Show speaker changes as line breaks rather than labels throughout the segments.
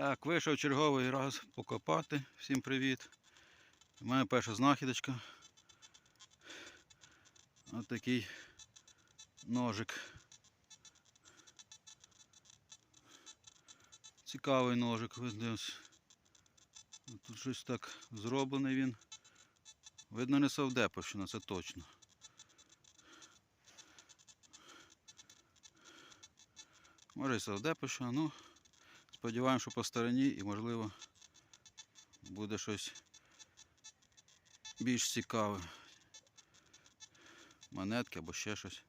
Так, вийшов черговий раз покопати. Всім привіт. Мене перша знахідочка. Ось такий ножик. Цікавий ножик, видно. Тут щось так зроблений він. Видно, не совдеповщина, це точно. Може і совдеповщина, ну. Сподіваємося, що по стороні і можливо буде щось більш цікаве. Монетки або ще щось.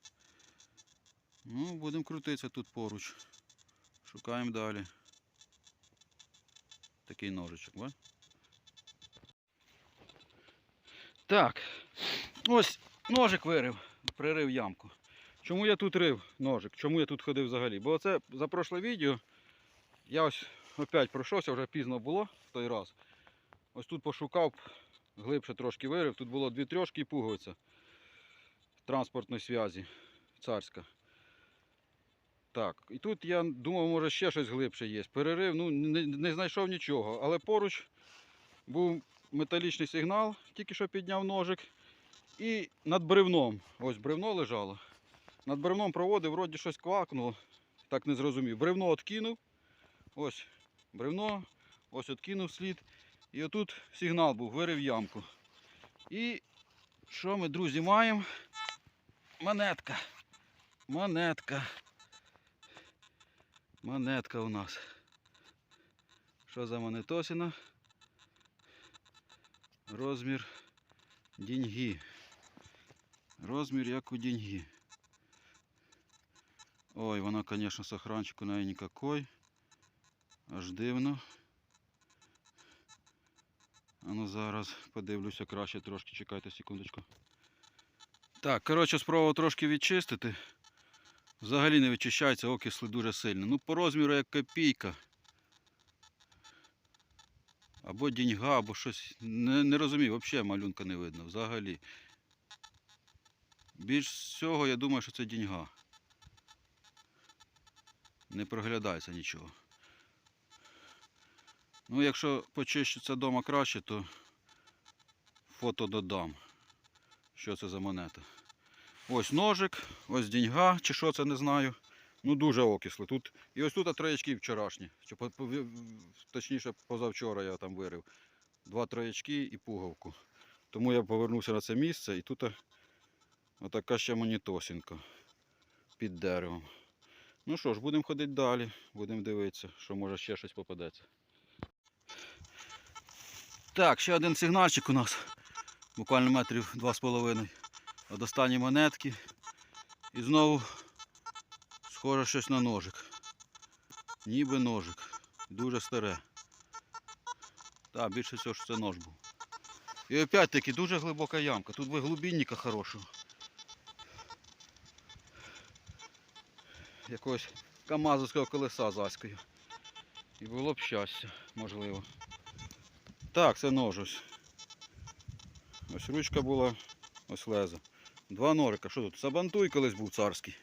Ну, будемо крутитися тут поруч. Шукаємо далі. Такий ножичок, бачиш? Так. Ось ножик вирив, пририв ямку. Чому я тут рив ножик? Чому я тут ходив взагалі? Бо це за прошле відео я ось опять пройшовся, вже пізно було в той раз. Ось тут пошукав, глибше трошки вирив. Тут було дві трьошки і пуговиця транспортної зв'язі царська. Так, і тут я думав, може ще щось глибше є. Перерив, ну не, не знайшов нічого. Але поруч був металічний сигнал, тільки що підняв ножик. І над бревном, ось бревно лежало. Над бревном проводив, вроді щось квакнуло, так не зрозумів. Бревно откинув. Ось бревно, ось откинув слід. І отут сигнал був, вирив ямку. І що ми, друзі, маємо? Монетка. Монетка. Монетка у нас. Що за монетосина? Розмір деньги. Розмір як у деньги. Ой, вона, конечно, сохранчик у неї никакой. Аж дивно. А ну зараз подивлюся краще трошки, чекайте секундочку. Так, коротше, спробував трошки відчистити. Взагалі не відчищається, окисли дуже сильно. Ну, по розміру як копійка. Або деньга, або щось. Не, не розумію, взагалі малюнка не видно. Взагалі. Більш всього, я думаю, що це деньга. Не проглядається нічого. Ну, якщо почищиться вдома краще, то фото додам. Що це за монета. Ось ножик, ось деньга, чи що це не знаю. Ну дуже окисло. Тут, і ось тут троячки вчорашні. Чи, точніше, позавчора я там вирив. Два троячки і пуговку. Тому я повернувся на це місце і тут отака ще монітосінка під деревом. Ну що ж, будемо ходити далі, будемо дивитися, що може ще щось попадеться. Так, ще один сигнальчик у нас. Буквально метрів 2,5 від останньої монетки. І знову схоже щось на ножик. Ніби ножик. Дуже старе. Так, більше всього, що це нож був. І опять таки дуже глибока ямка. Тут би глибинника хорошого. Якогось камазовського колеса заською. І було б щастя, можливо. Так, це нож ось. Ось ручка була, ось лезо. Два норика. Що тут? Сабантуй колись був царський.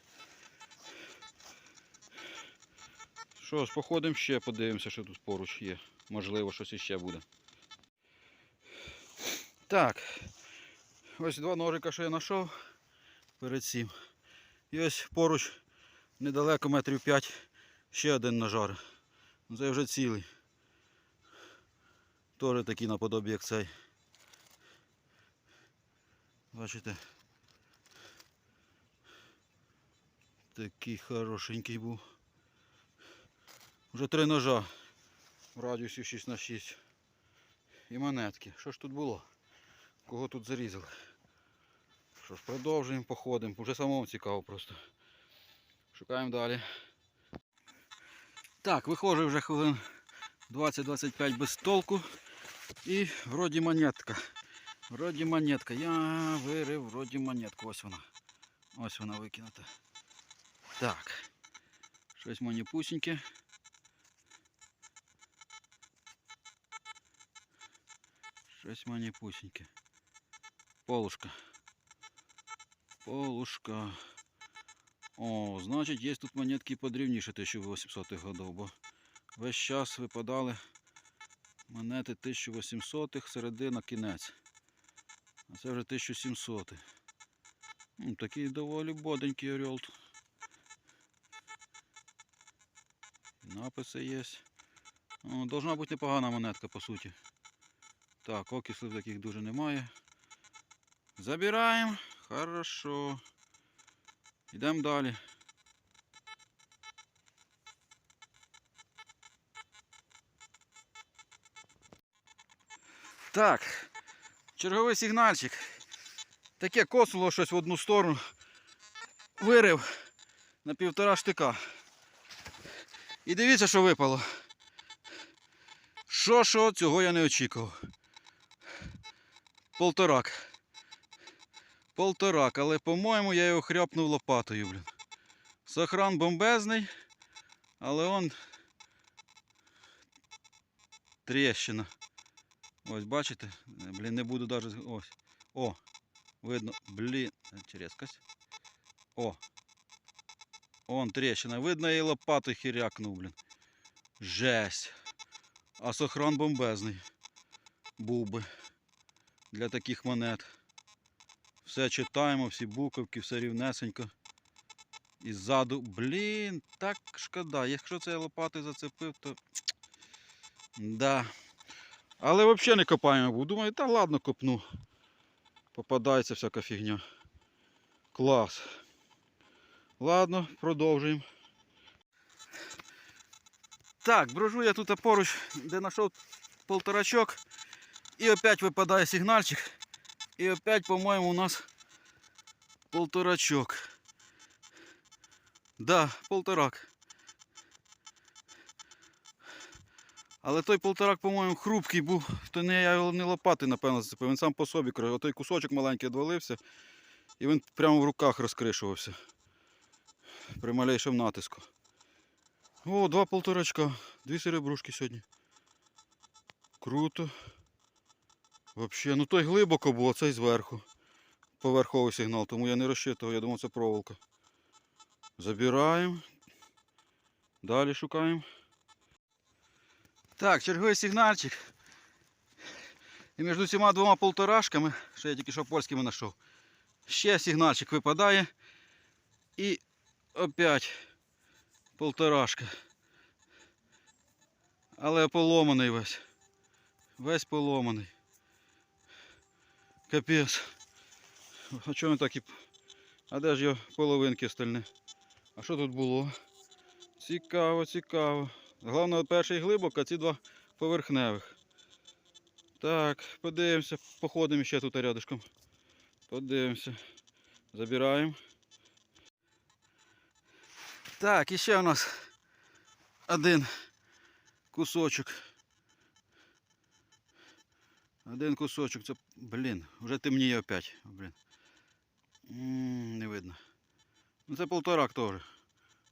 Що ж, походимо ще, подивимося, що тут поруч є. Можливо, щось іще буде. Так. Ось два ножика, що я знайшов перед цим. І ось поруч, недалеко метрів 5, ще один ножар. Це вже цілий. Теж такий наподобі, як цей. Бачите? Такий хорошенький був. Вже три ножа в радіусі 6 на 6 І монетки. Що ж тут було? Кого тут зарізали? Що ж, продовжуємо, походимо. Уже самому цікаво просто. Шукаємо далі. Так, виходжу вже хвилин 20-25 без толку. І вроді монетка. Вроді монетка. Я вирив вроді монетку. Ось вона. Ось вона викинута. Так. Щось мені пусеньке. Щось мені пусеньке. Полушка. Полушка. О, значить, є тут монетки подрівніше 1800-х годов, бо весь час випадали Монети 1800 середина кінець. А це вже 1700. Ну, такий доволі боденький орел. Написи є. Ну, должна бути непогана монетка, по суті. Так, окислів таких дуже немає. Забираємо. Хорошо. Йдемо далі. Так, черговий сигнальчик. Таке косило щось в одну сторону. Вирив на півтора штика. І дивіться, що випало. Що, що, цього я не очікував. Полторак. Полторак, але, по-моєму, я його хряпнув лопатою, блін. Сохран бомбезний, але он тріщина. Ось, бачите? Блін, не буду навіть. Ось. О! Видно. Блін. Черезкась. О! Он тріщина. Видно, і лопатою хірякнув, блін. Жесть. А сохран бомбезний. Був би. Для таких монет. Все читаємо, всі буковки, все рівнесенько. І ззаду, блін, так шкода. Якщо це я лопатою зацепив, то. Да. Але взагалі не копаємо був. Думаю, та ладно копну. Попадається всяка фігня. Клас. Ладно, продовжуємо. Так, брожу я тут поруч, де знайшов полторачок. І опять випадає сигнальчик. І опять, по-моєму, у нас полторачок. Да, полторак. Але той полторак, по-моєму, хрупкий був, то не я його не лопати, напевно, зацепив. Він сам по собі Отой кусочок маленький відвалився і він прямо в руках розкришувався. При малейшому натиску. О, два полторачка. Дві серебрушки сьогодні. Круто. Вообще, ну той глибоко був, а цей зверху. Поверховий сигнал, тому я не розчитував, я думав це проволока. Забираємо. Далі шукаємо. Так, черговий сигнальчик. І між цими двома полторашками, що я тільки що польськими знайшов, ще сигнальчик випадає. І опять полторашка. Але поломаний весь. Весь поломаний. Капець. А чому так і... А де ж його половинки остальні? А що тут було? Цікаво, цікаво. Головне, перший глибоко, а ці два поверхневих. Так, подивимося, походимо ще тут рядышком. Подивимося. Забираємо. Так, і ще у нас один кусочок. Один кусочок, це, блін, вже темніє опять. Блін. М, Не видно. Ну це полторак теж.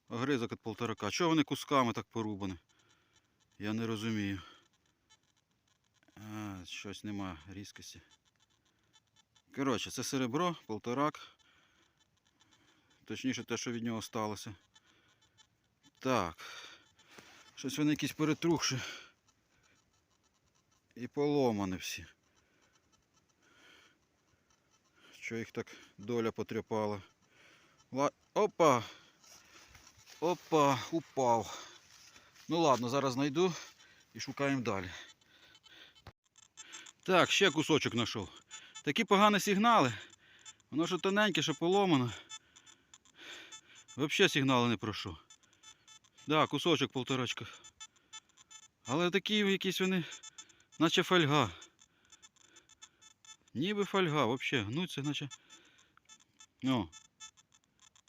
Огризок від полторака. Чого вони кусками так порубані? Я не розумію. А, щось нема різкості. Коротше, це серебро, полторак. Точніше те, що від нього сталося. Так. Щось вони якісь перетрухші. І поломані всі. Що їх так доля потряпала. Ла... Опа! Опа, упав. Ну ладно, зараз знайду і шукаємо далі. Так, ще кусочок знайшов. Такі погані сигнали. Воно що тоненьке, що поломано. Взагалі сигнали не прошу. Да, кусочок полторачка. Але такі якісь вони, наче фольга. Ніби фольга, взагалі, гнуться, наче. О,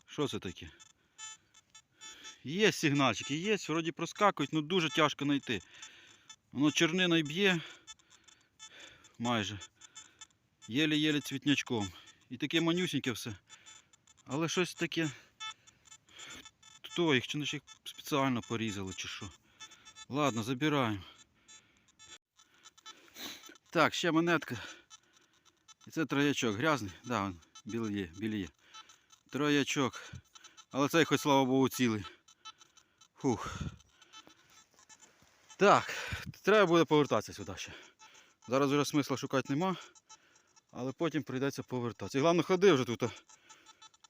що це таке? Є сигнальчики, є, вроді проскакують, але дуже тяжко знайти. Воно черниною б'є майже. Єле-єле цвітнячком. І таке манюсіньке все. Але щось таке. Хто їх? Чи не їх спеціально порізали чи що? Ладно, забираємо. Так, ще монетка. І це троячок. Грязний? Да, він білий є, білий. Троячок. Але цей хоч слава Богу цілий. Фух. Так, треба буде повертатися сюди ще. Зараз вже смисла шукати нема, але потім прийдеться повертатися. І головне, ходи вже тут.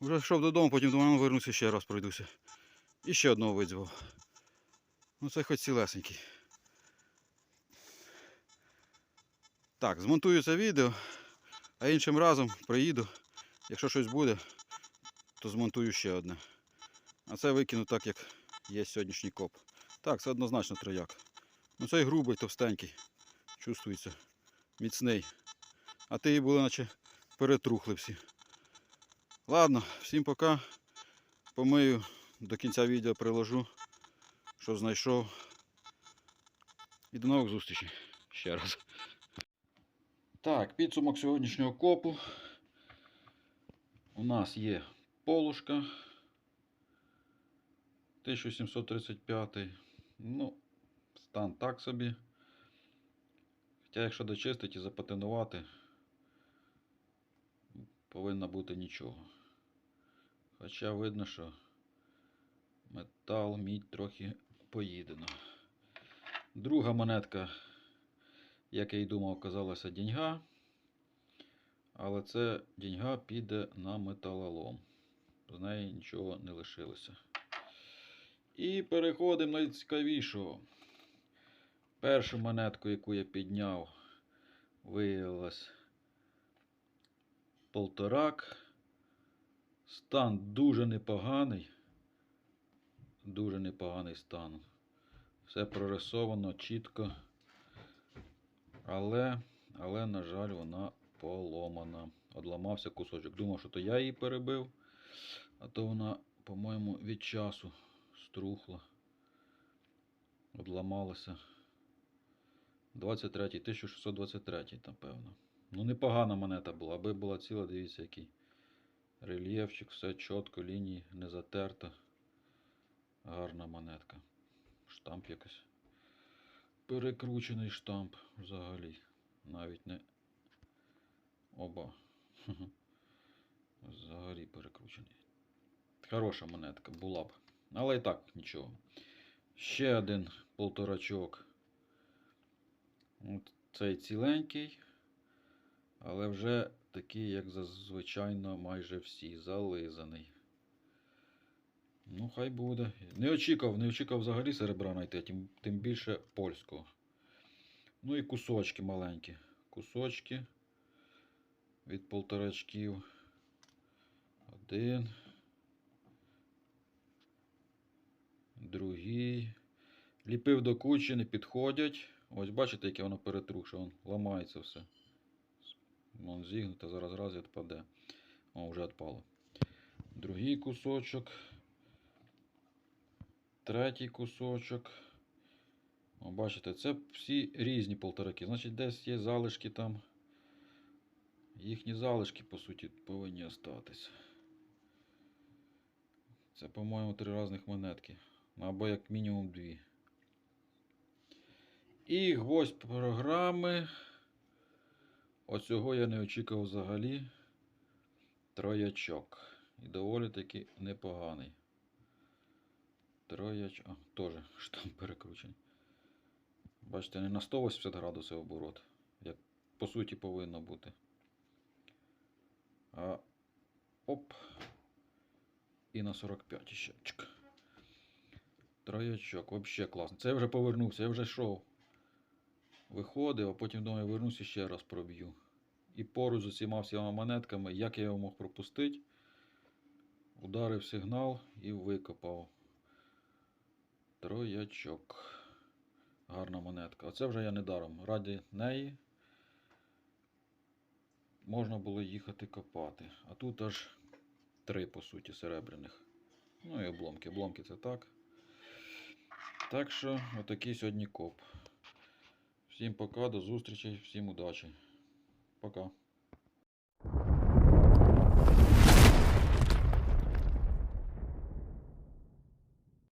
Вже йшов додому, потім думаю, ну, вернуся ще раз пройдуся. І ще одного видзвав. Ну це хоч цілесенький. Так, змонтую це відео, а іншим разом приїду. Якщо щось буде, то змонтую ще одне. А це викину так, як є сьогоднішній коп. Так, це однозначно трояк. Ну цей грубий, товстенький. Чувствується. Міцний. А ти були наче перетрухли всі. Ладно, всім пока. Помию, до кінця відео приложу, що знайшов. І до нових зустрічей. Ще раз. Так, підсумок сьогоднішнього копу. У нас є полушка. 1735. Ну, стан так собі. Хоча, якщо дочистити і запатинувати, повинно бути нічого. Хоча видно, що метал, мідь трохи поїдено. Друга монетка, як я й думав, оказалася деньга. Але це деньга піде на металолом. З неї нічого не лишилося. І переходимо на найцікавішого. Першу монетку, яку я підняв, виявилась полторак. Стан дуже непоганий. Дуже непоганий стан. Все прорисовано чітко. Але, але, на жаль, вона поломана. Одламався кусочок. Думав, що то я її перебив, а то вона, по-моєму, від часу струхла. Одламалася. 23, 1623, напевно. Ну, непогана монета була. Аби була ціла, дивіться, який рельєфчик, все чітко, лінії не затерто. Гарна монетка. Штамп якось. Перекручений штамп взагалі. Навіть не оба. Взагалі перекручений. Хороша монетка була б. Але і так нічого. Ще один полторачок. От цей ціленький. Але вже такий, як зазвичайно, майже всі, зализаний. Ну, хай буде. Не очікував, не очікував взагалі серебра знайти, тим, тим більше польського. Ну і кусочки маленькі. Кусочки від полторачків. Один. Другий. Ліпив до кучі, не підходять. Ось бачите, яке воно перетрухше, воно ламається все. Вон зігнуте, зараз раз і відпаде. О, вже відпало. Другий кусочок. Третій кусочок. О, бачите, це всі різні полтораки. Значить, десь є залишки там. Їхні залишки, по суті, повинні остатися. Це, по-моєму, три різних монетки. Або як мінімум дві. І гвоздь програми. Оцього я не очікував взагалі. Троячок. І доволі таки непоганий. Троячок. А, теж штамп перекручений. Бачите, не на 180 градусів оборот. Як по суті повинно бути. А оп. І на 45 ще. Троячок. Взагалі класно. Це я вже повернувся, я вже йшов. Виходив, а потім думаю, вернуся ще раз проб'ю. І поруч з усіма всіма монетками, як я його мог пропустити, ударив сигнал і викопав. Троячок. Гарна монетка. Оце вже я не даром. Раді неї можна було їхати копати. А тут аж три, по суті, серебряних. Ну і обломки. Обломки це так. Так що, отакий сьогодні коп. Всім пока, до зустрічі, всім удачі. Пока.